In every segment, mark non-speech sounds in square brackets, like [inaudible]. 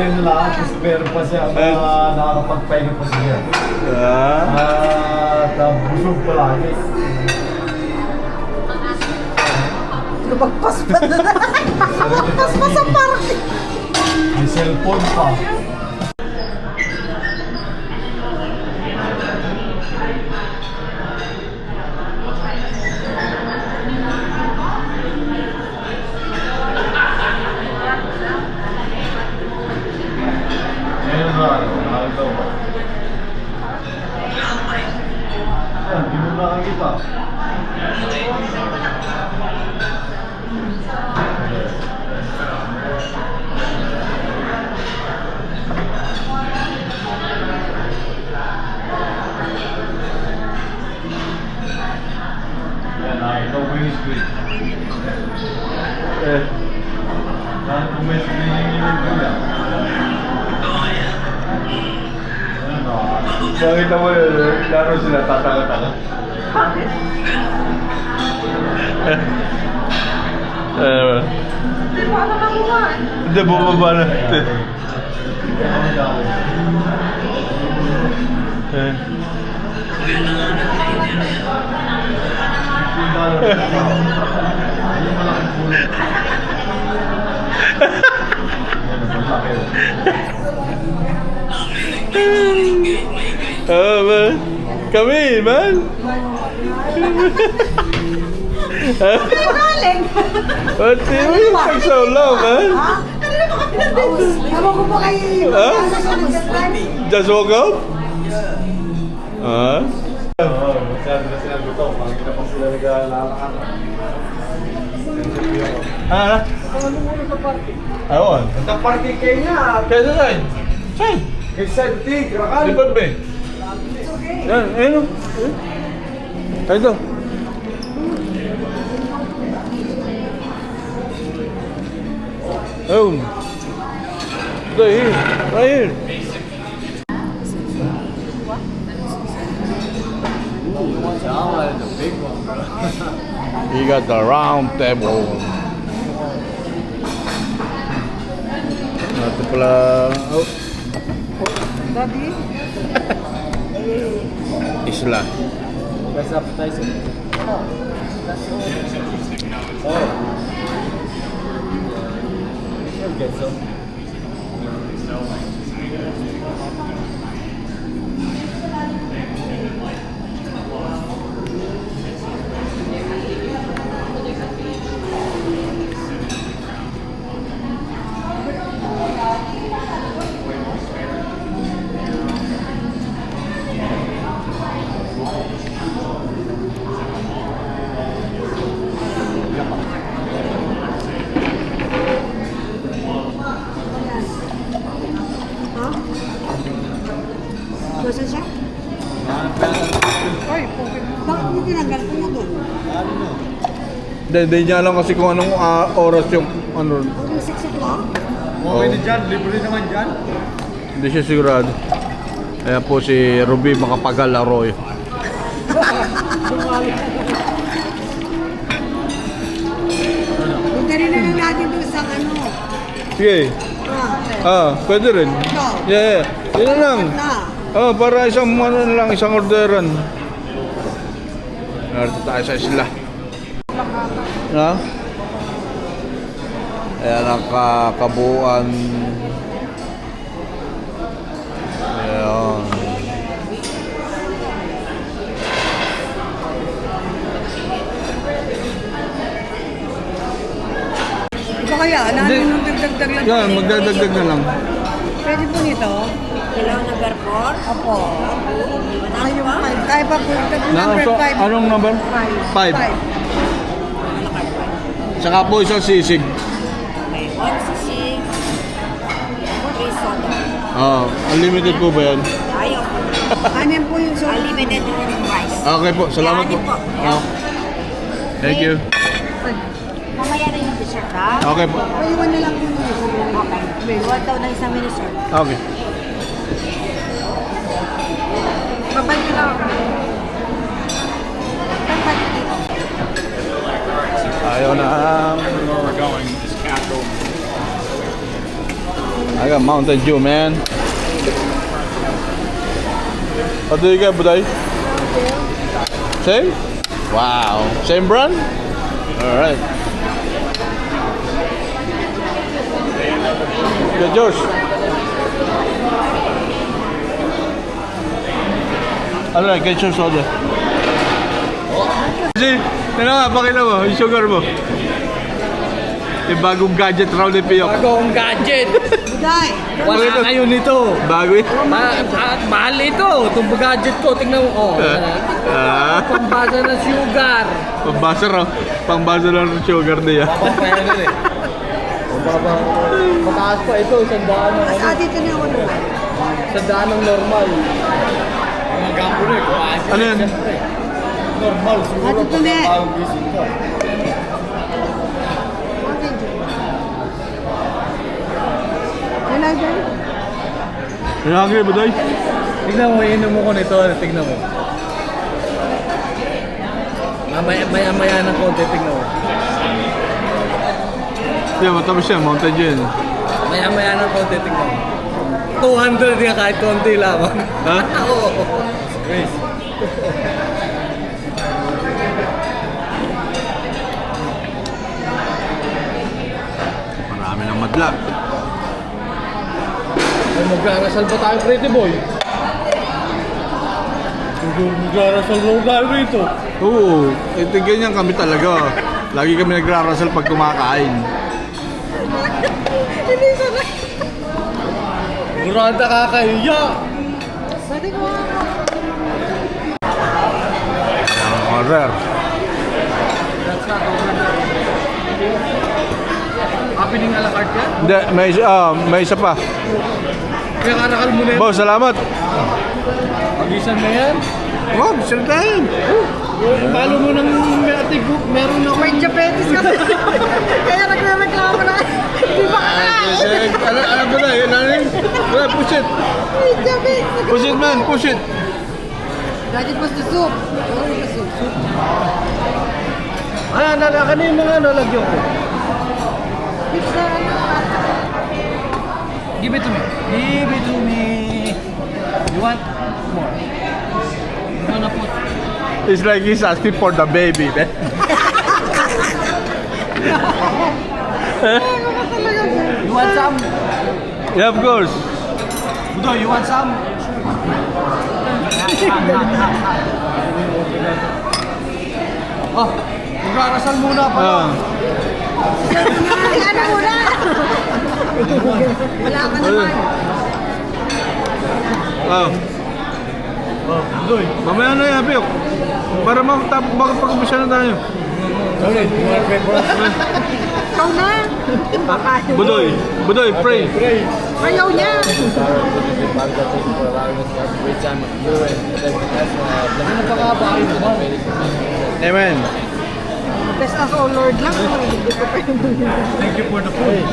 Yun lang, tapos meron pa siya, uh, nakakapagpahinga pa siya. Ah. At uh, busog palagi. Lumagpas pa na. Lumagpas pa sa party. May cellphone pa. Screen. Eh. Saan kung may screen yung email ko yan? Ayan, nakakita. Nakita mo yun, laro sila tatanga-tanga. Eh, Hindi mo alam ang buwan. hindi, bumaba na. Eh. [laughs] Oh, man. Come in, man. Galing. What do you take so long, man? Ha? Kanina pa kami nandito. Ewan ko ba kay... Ha? Ano siya nag-drive? Just woke up? Ah? Oo, masyado na sila gutom. Makikita pa sila naglalakad. Ah? Ano muna sa party? Ayun. Sa party kayo niya. Kaya saan? Saan? Kay Santi, Krakan. Di ba ba? Yan, ayun. Ay, ito. Ayun. Ito, here. Right here. You got the round table. Ito pala. Oh, Daddy? [laughs] isla. Best appetizer. Oh. You'll get some. Hindi, hindi niya alam kasi kung anong ah, oras yung ano. Ang 6 o'clock? Okay Oh. na dyan, libre naman dyan. Hindi siya sigurado. Kaya po si Ruby Makapagal Arroyo. Punta rin na lang natin doon sa ano. Sige. Ah, Ah, pwede rin. ito. Yeah, yeah. Yun na lang. Na. Oh, para isang ano na lang, isang orderan. Narito tayo sa isla. Ha? Ayan ang ka kabuuan. Ayan. Ito kaya, ano Hindi. nung dagdag lang. Yan, magdadagdag na lang. Pwede po nito? Kailangan number 4? Opo. Ay, yung five. Kaya pa po. Number so, 5. anong number? Five. Five. Saka po isang sisig. Okay. One sisig. Three soda. Ah, unlimited po ba yan? Ayaw. Ano yan po yung so? Unlimited rice. Okay po, salamat po. Yan, po. Ah. Thank you. Mamaya na yung dessert ha? Okay po. Paiwan na lang po yung Okay. Iwan daw ng isang mini sir. Okay. Babay ko I got Mountain Dew, man. What do you get, Buday? Same? Wow. Same brand? Alright. Josh. Ano na, get your soda. Kasi, ano nga, pakita mo, yung sugar mo. Yung bagong gadget raw ni Piyok. Bagong gadget. Buday. Wala Bakit? kayo nito. Bago eh. Ma ma mahal ito. Itong gadget ko, tingnan mo. Oh, Ah, pambasa ng sugar. pambasa raw. Pambasa raw ng sugar niya. Mataas pa ito, sandaan ng, Sa dito na yung ano. sandaan ng normal. Mga gambo na eh. Ano yan? Normal, Ah, dito na. Wala dyan. Are you hungry, Budoy? Tignan mo, inom mo ko nito. Tignan mo. Mamaya, maya, maya ng konti, tignan mo. Yeah, matapos siya. Mountain Dew. Maya, maya ng konti, tignan mo. 200 yan kahit konti lamang. Ha? [laughs] Oo. Grace. Marami ng madla. Ay, mag-arasal ba tayo, pretty boy? Mag-arasal ba tayo rito? Oo, ito ganyan kami talaga. Lagi kami nagrarasal pag kumakain. [laughs] Duranta kakahiya! Pwede ko. Ang order. Happening a la carte yan? Hindi, may, ah, may isa pa. Kaya karakal mo na yan. Boss, salamat. Pagisan na yan. Oh, sir tayo. Balo mo ng meron meron ako. May diabetes kasi. [laughs] Kaya nagre-reklamo na. Hindi ba kakain? Ano, ano ba na? Ano yun? Wala, push it. May diabetes. Push it, man. Push it. Daddy was the soup. Was the soup? Ah, nalaka na yung mga nalagyan ko. It's the ano. Give it to me. Give it to me. You want more? You wanna put? It's like he's asking for the baby, man. [laughs] You want some? Yeah, of course. Budo, you want some? [laughs] oh, mag-arasal muna pa. Ah. Ay, ano muna? Wala ka naman. Oh. Oh, Budoy. Mamaya na yan, Piyok. Para makatap, baka pag-umpisa na tayo. Sorry? Ikaw na. Budoy, Budoy, pray. Pray. Ayaw niya. Ano mo? Amen. Best of all Lord lang. Thank you for the food.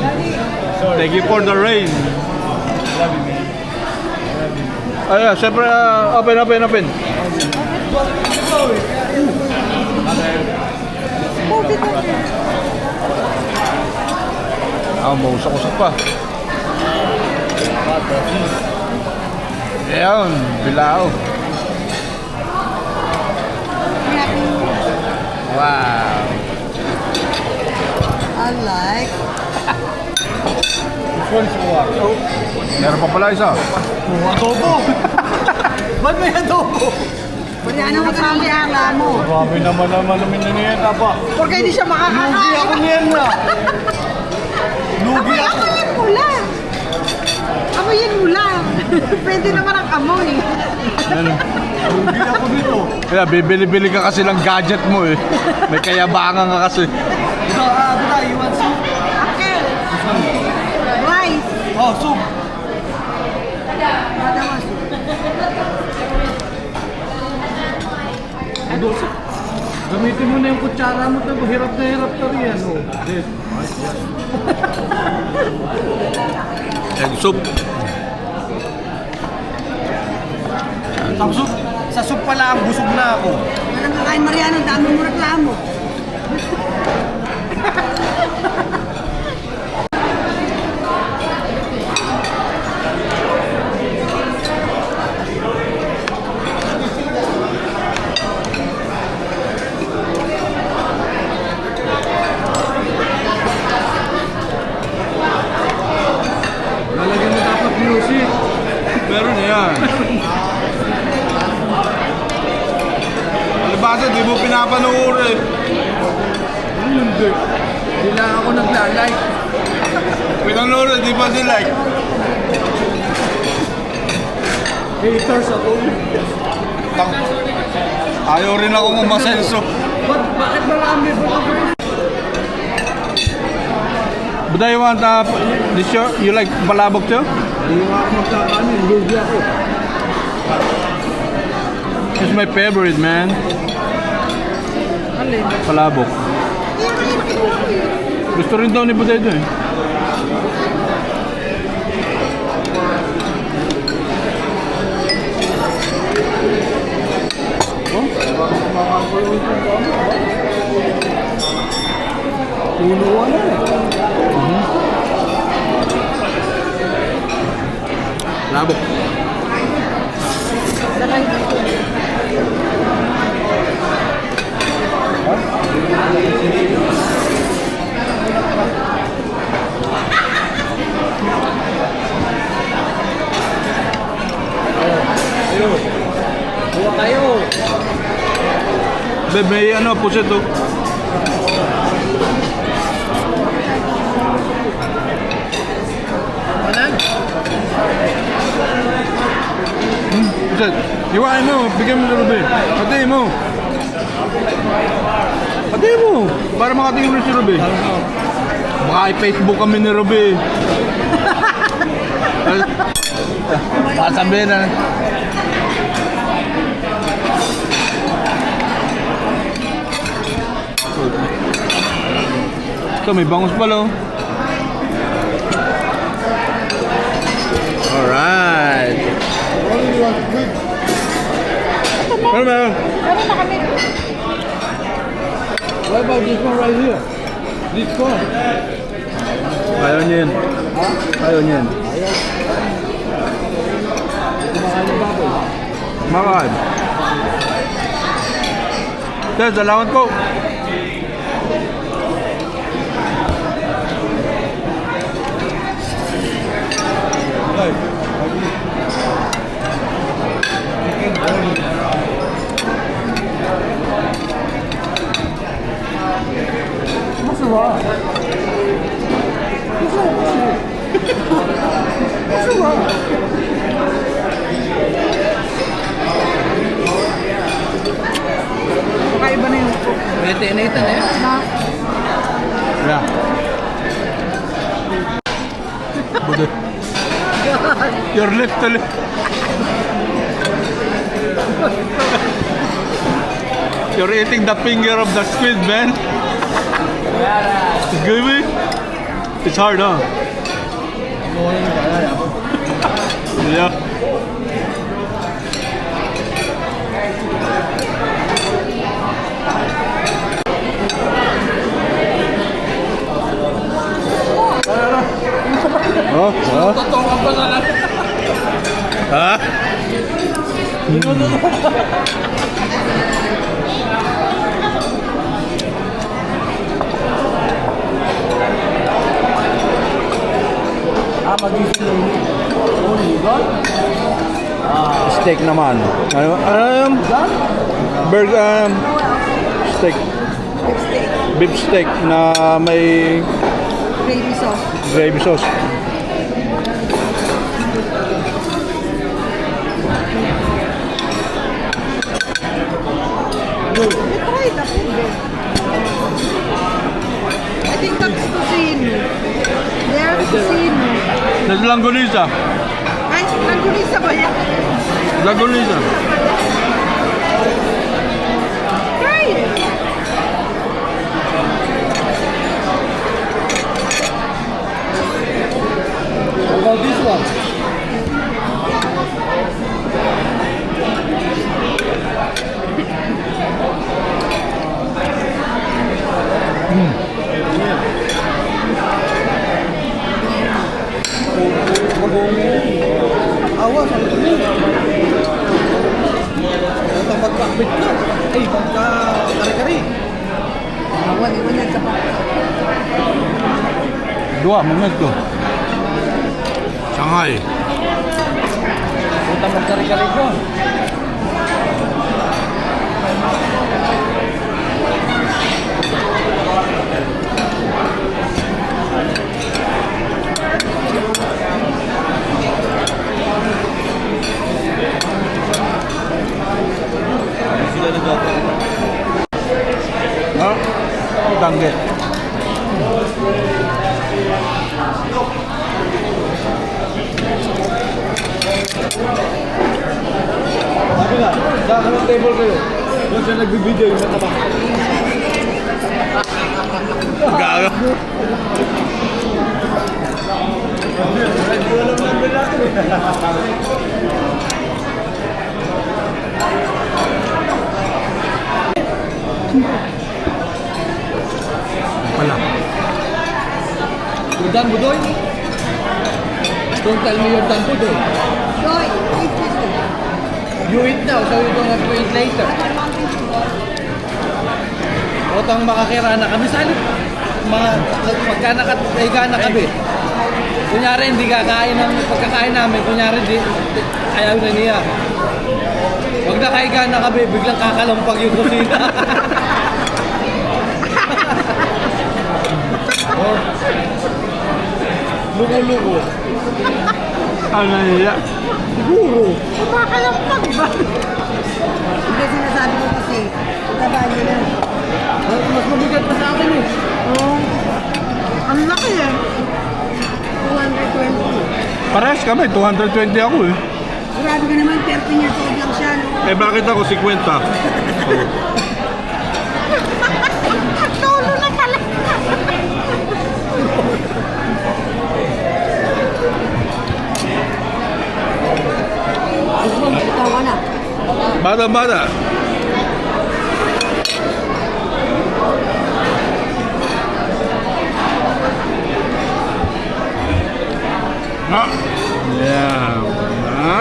Thank you for the rain. Ay, ah, syempre, ah, open, open, open. Ko. Ah, mausok-usok pa. Ayan, bilao. Wow. I like. Which one's what? Meron pa pala isa. Oh, adobo! [laughs] Ba't may adobo? Pwede ano masabi ala mo. Grabe naman naman namin na niyan, tapa. Porque hindi siya Lugi ako makakakain. niyan na. Lugi ako. Amoyin mo lang. Amoyin mo lang. Pwede naman ang amoy. Lugi ako dito. Kaya bibili-bili ka kasi ng gadget mo eh. May kayabangan ka kasi. Ito, ah, buta, you want soup? Okay. Rice. Oh, soup. Ado, Gamitin mo na yung kutsara mo to, hirap na hirap ka riyan. Oh. Yes. Egg soup. Sa soup, sa soup pala ang busog na ako. Walang kakain Mariano, dami mo reklamo. [laughs] Lucy. Meron na yan. Alibasa, di mo pinapanoorin eh. Hindi. Hindi lang ako nagla-like. Pinanoorin, di ba si like? Haters ako. Tang. Ayaw rin ako umasenso. Ba't, bakit marami ba ako? But you want uh, this show? You like palabok too? Hindi nga ako magkakaano. Lugi ako. It's my favorite, man. Alin? Palabok. Gusto rin daw ni Buday ito eh. Puno ano eh. Palabok. Sakay dito. Kuha kayo. Be, may ano, pusit oh. Manag. Pusit. Iwain mo, bigyan mo sa Ruby. Patayin mo. Patayin mo. Para makatingin mo si Ruby. Baka i-Facebook kami ni Ruby. [laughs] Sasabihin na. Ito, may bangus pala oh. Alright. Ano meron? Ano na kami? What about this one right here? This one. Ayaw niya yan. Ayaw niya yan. Kumakain ng baboy. Makain. Sir, salamat po. Давай. Eating the finger of the squid, man. Good, man. It's hard, huh? yeah. Oh, oh. Totoo ka pa na Ha? Ah, mag-isip Only one? Steak naman. Ano? Yung burger um, steak? Beef steak na may Gravy sauce. gravy sauce. I think that's Tosino. There, Tosino. That's langgonisa. Ay, nagulisa ba yan? Langgonisa. Try it. How about this one? Awa, sa likod Ito magkakbit ka. Ay, pagka kare-kare. Awan, iwan yan sa pa. Dua, moment ko. Shanghai. Punta magkari-kari doon. Ha? Tangge. Sabi nga, sa anong table kayo? Doon siya nagbibideo yung mataba. Gaga. Wala. You're done, Budoy? Don't tell me you're done, Budoy. Joy, eat one. You eat now, so you don't have to eat later. O tang makakirana kami sa. Mga, pagka nakataiga na kami. Kunyari, hindi kakain ng pagkakain namin. Kunyari, di, ayaw na niya. Pag nakaiga na kami, biglang kakalampag yung kusina. [laughs] oh. Luko-luko. Ano na nila? Kumakalampag ba? Hindi sinasabi ko kasi, taba niyo na. Mas mabigat pa sa akin eh. Oo. Ang laki eh. 220. Parehas kami, 220 ako eh. Grabe ka naman, 13 years old lang siya, no? Eh bakit ako 50? Tolo [laughs] Bata. Ha? Yeah. Ha?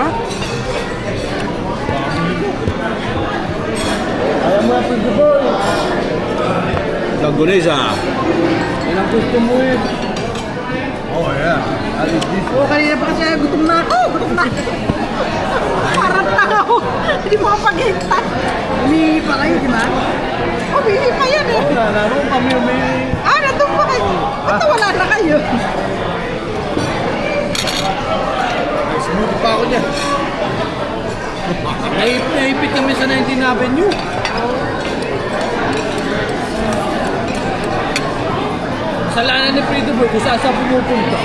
Ayaw mo na pwede boy. Langgonesa. Yan ang gusto mo eh. Oh yeah. That is this. Oo, kanina pa kasi gutom na ako. Gutom na ako. Hindi mo kapaghintay. Humihingi pa kayo, di ba? Humihingi pa yan eh. Wala na rin kami may... Ah, nandun pa kayo. Ba't wala na kayo? Smooth pa ako dyan. Naip, naipit kami sa 19 Avenue. Kasalanan ni Frito Boy kung saan siya pumupunta.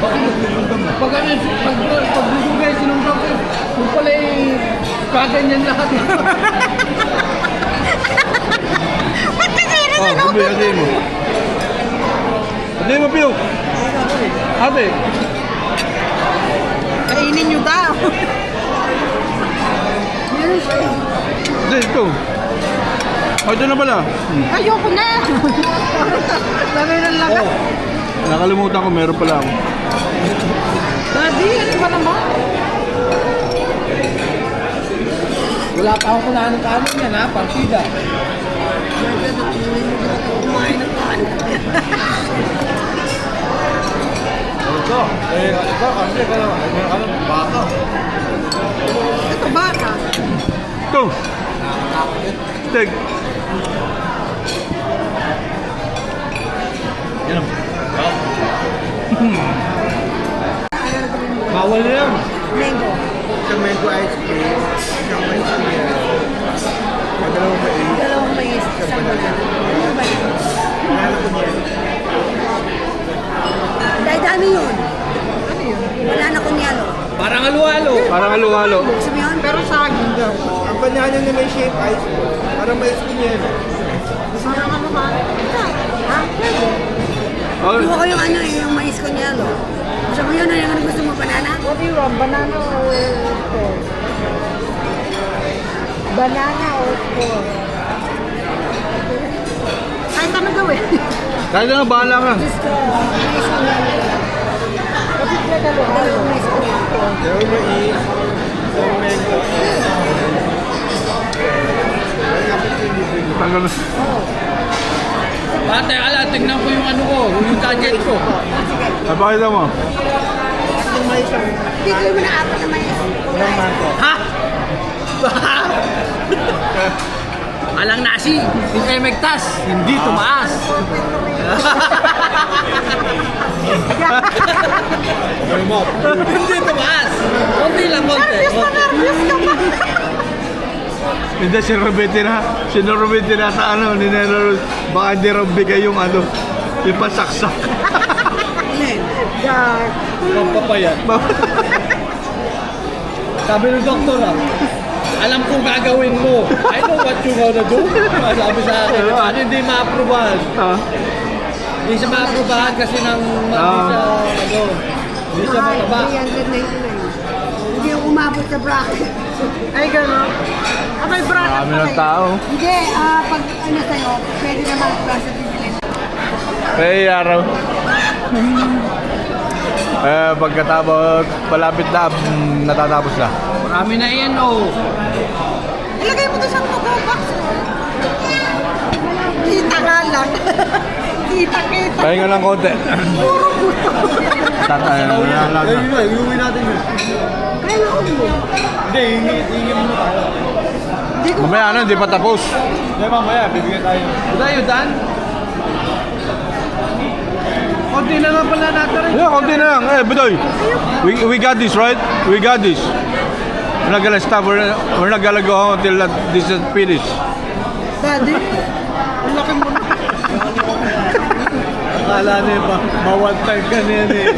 Bakit nagpupunta mo? Pag ano, pag, pag dudugay, sinumpang ko. Kung pala eh, kaganyan lahat. Oh, ano? sabi, ate mo. Ate mo, Pio. Ate. Kainin nyo daw. Ate, ito. Oh, ito na pala. Hmm. Ayoko na. Dami ng lagat. Oh. Nakalimutan ko, meron pala ako. Daddy, ano ba naman? Wala pa akong kunahan ng kanin yan ha, partida. Kumain ng kanin. Ito, eh, ito kasi ka naman, may ano, baka. Ito baka. Ito. Steg. Yan. Bawal yan. Mango. Mango ice cream, isang mais cream, madalawang mais, Dalawang mais. Isang banana. Ano ba yun? banana ko niya. Dahil dami yun. Ano yun? Banana kunyalo. Parang halo-halo. Parang halo-halo. Gusto mo yun? Pero saging daw. Ang banana na may shape ice cream, parang mais cream yan. Gusto mo yung ano ba? Ha? Oh, Gusto ko yung ano eh, yung mais kunyalo. Gusto mo yun? Ano yung gusto? Banana? What do you want? Banana or pork? Banana or pork? Kahit ano gawin. kahit na, bahala ka. Gusto mais kunyalo. Kapit na dalawa. Dalawang mais kunyalo. Dalawang mais, isang mango. Tagal na. Bate, ala, tignan ko yung ano ko, yung gadget ko. Napakita mo. Bigay mo na apat na may Ha? [laughs] Alang nasi, hindi megtas, hindi tumaas. [laughs] hindi tumaas. Konti lang, konti. Nervous na nervous ka ba? Hindi, si Robete na. Si Robete na sa ano, ni Nero. Baka hindi raw bigay yung ano, yung pasaksak. Gag. Pampapayat. [laughs] Sabi ng doktor ah, alam kong gagawin mo. I know what you gonna do. Sabi sa akin, ano hindi ma-aprobahan. Ha? Hindi siya ma-aprobahan kasi ng hindi Ah. siya, ano, hindi siya mataba. 399. Hindi yung umabot sa bracket. Ay, gano'n. Ah, may bracket Marami ng tao. Hindi, ah, pag ano sa'yo, pwede naman sa bibili. Kaya araw. [laughs] Eh, pagkatapos, malapit na, mm, natatapos na. Marami na yan, oh. Ilagay mo doon sa tugo box. Kita nga lang. [laughs] kita, kita. Pahinga lang konti. Tatay, wala lang na. iuwi natin yun. Kaya na mo. Hindi, hingi, hingi mo tayo. Mamaya ano, hindi pa tapos. Hindi, mamaya, bibigyan tayo. Tayo, Dan? Konti na lang pala natin rin. Yeah, konti na lang. Eh, Budoy. We, we got this, right? We got this. We're not gonna stop. We're, we're not gonna go home until that, this is finished. Daddy. Ang laki mo na. Akala niya pa, ma-one time ka na yan eh.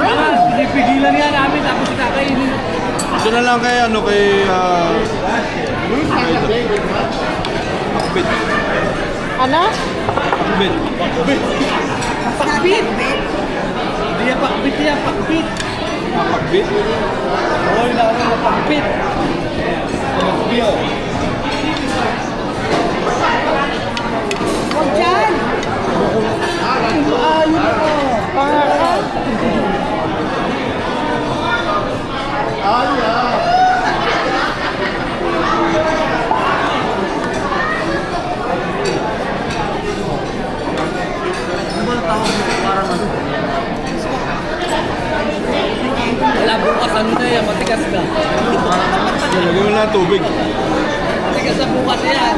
Ah, pinipigilan nga namin tapos kakainin. Ito na lang kay, ano, kay, ah... Akbit. Ano? Akbit. Sabi, Hindi yan pakbit yan, pakbit. Akbit? Oo, yun ako na pakbit. Pakbit. huwag dyan. Pangalan. Wala bukas, ano na yan, matigas na. Lagyan mo lang tubig. Matigas na bukas yan.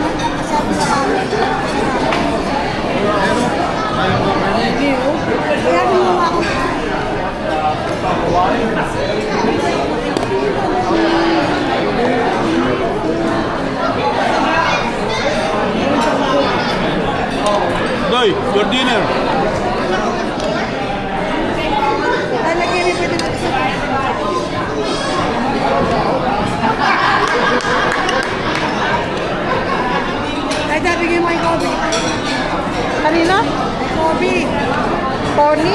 Kaya gumawa ko. Doy, your dinner. Mo pwede natin sa Dahil bigyan mo kay Kobe. Kanina? Kobe. Tony?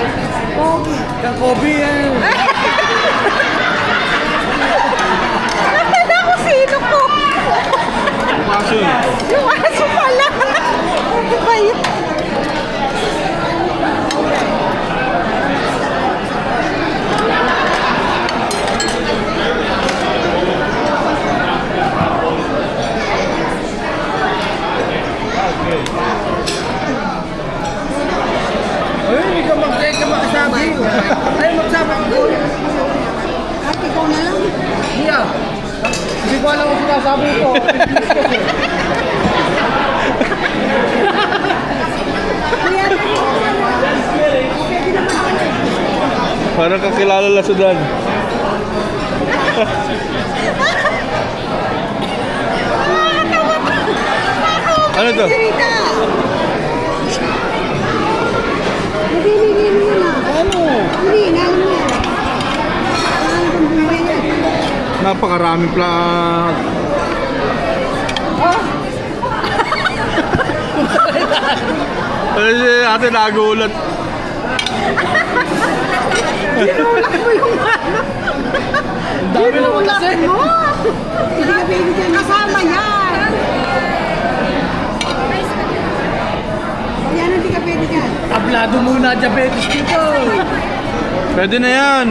Kobe. Kang Kobe yan. [laughs] Akala ko sino ko. Kaso, Yung aso pala. Ano ba yun? Ay, hindi ka mag ka makasabi. Ay, magsabi ko. Kahit ikaw na lang. Hindi ah. Hindi ko alam kung sinasabi ko. Kaya, pwede naman pala. parang kakilala lang sa Dan. ano to? Rita! Hindi, hindi, hindi mo na. Ano? Hindi, inaano mo yan. [laughs] Ano bang buhay yan? Napakaraming pla... [laughs] Ano si ate nagulat? [laughs] Tinulak mo yung ano. Dami naman kasi. mo. Hindi ka dyan. Kasama yan. Yan, hindi ka pwede dyan. Tablado muna diabetes dito. Pwede na yan.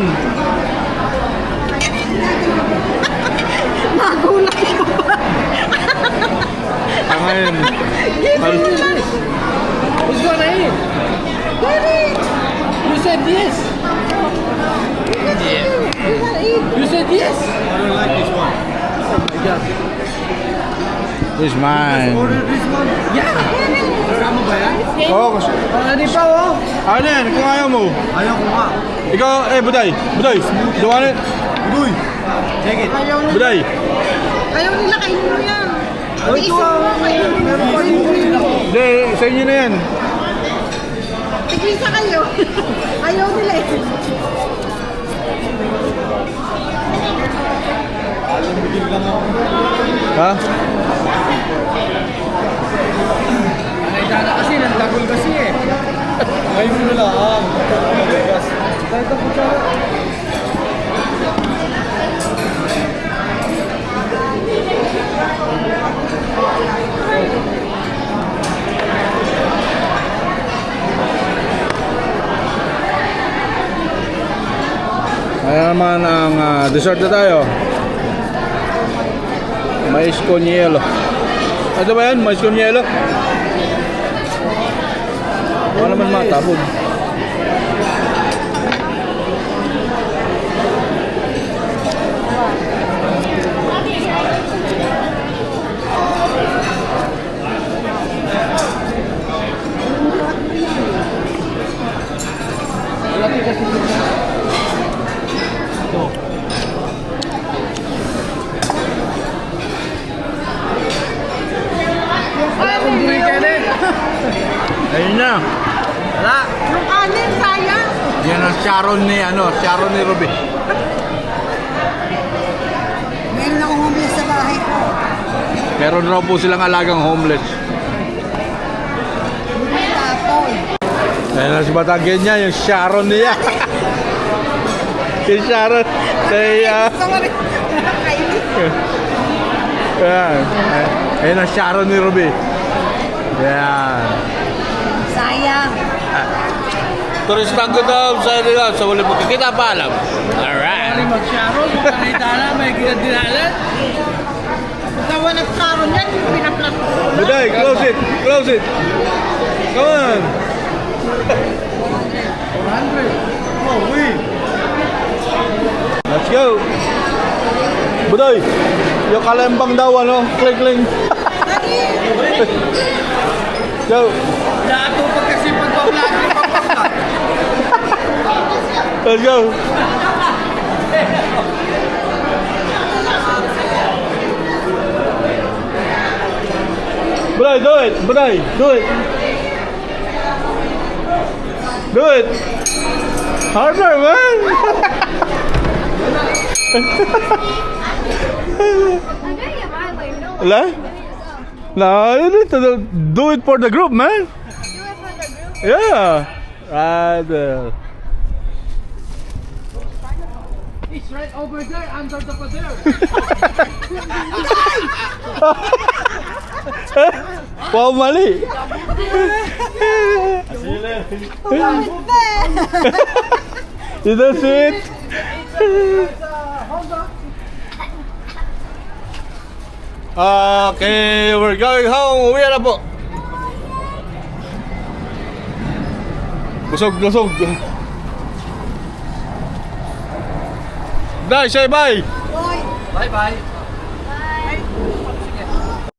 Nagulat mo ba? Tangayin. Gising mo lang. Who's gonna eat? Dali. You said yes. You said yes. I don't like this one. This mine. Order this one. Yeah. Kasama ba yan? Oo, kasi... Ah, di pa oh. Ano yan? Kung ayaw mo. Ayaw ko nga. Ikaw, eh, Buday. Buday. Duwanin. Uy! Take it. Ayaw nila. Buday. Ayaw nila kainin mo yan. Ay, ito ah. Kainin mo. Meron pa. Hindi, sa inyo na yan. Tigisa kayo. Ayaw nila eh. Ha? Nakita na kasi, nagtagol kasi eh. Ngayon mo lang. Kahit ang kutsara. Ayan naman ang ah, dessert na tayo. Mais con hielo. Ano ba yan? Mais con hielo? Wala naman matabog. Wala Ayun na. Wala. Yung kanin, sayang. Yan ang Sharon ni, ano, Sharon ni Ruby. Meron akong homeless sa bahay ko. Meron raw po silang alagang homeless. Tapon. Ayun na si Batagyan niya, yung Sharon niya. [laughs] yung Sharon. Kaya, Sorry. [laughs] Ayan. Ayun ang Sharon ni Ruby. Ayan. Sayang. Turistang ko daw sa nila sa wala magkikita pa alam. Pwede Alright. mag-sharon, nakita na, may ginadinalan. Pagka walang karon yan, pinaplat ko. Buday, close it. Close it. Come on. 400. Oh, uy! Let's go. Buday. Yung kalembang daw ano, kling kling. [laughs] go. Dato pag kasi pagpa-vlog. Let's go. Buday, do it. Buday, do it. Do it. Harder, man. [laughs] Wala? No, you need to do- do it for the group, man. Yeah. Right there. It's right over there, under the pader. [laughs] Wow, mali. [laughs] You don't see it? [laughs] Okay, we're going home. Uwi na po. Busog, busog. Dai, say bye. Bye-bye.